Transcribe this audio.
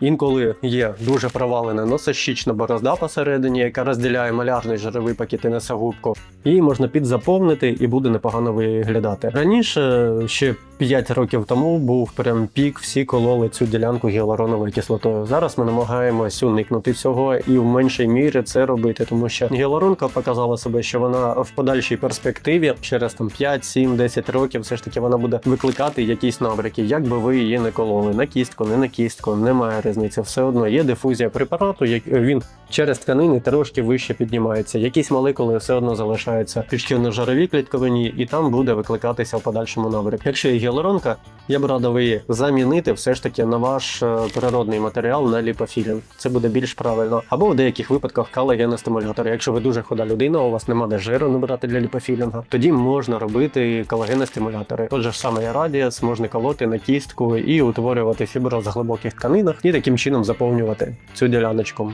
Інколи є дуже провалена носощічна борозда посередині, яка розділяє малярний жировий пакет і носогубку. Її можна підзаповнити і буде непогано виглядати. Раніше, ще 5 років тому, був прям пік, всі кололи цю ділянку гіалуроновою кислотою. Зараз ми намагаємось уникнути цього і в меншій мірі це робити, тому що гіалуронка показала себе, що вона в подальшій перспективі через там 5, 7, 10 років все ж таки вона буде викликати якісь набряки. Як би ви її не кололи на кістку, не на кістку, немає різниці. Все одно є дифузія препарату, як він через тканини трошки вище піднімається. Якісь молекули все одно залишаються жаровій клітковині, і там буде викликатися в подальшому набрик. Якщо є гіалуронка, я б радив її замінити все ж таки на ваш е, природний матеріал на ліпофілін. Це буде більш правильно. Або в деяких випадках колагеностимулятори. Якщо ви дуже худа людина, у вас немає де жиру набирати для ліпофілінга, тоді можна робити колагеностимулятори. Тот же ж самий радіус можна колоти на кістку і утворювати фіброз глибоких тканинах, і таким чином заповнювати цю діляночку.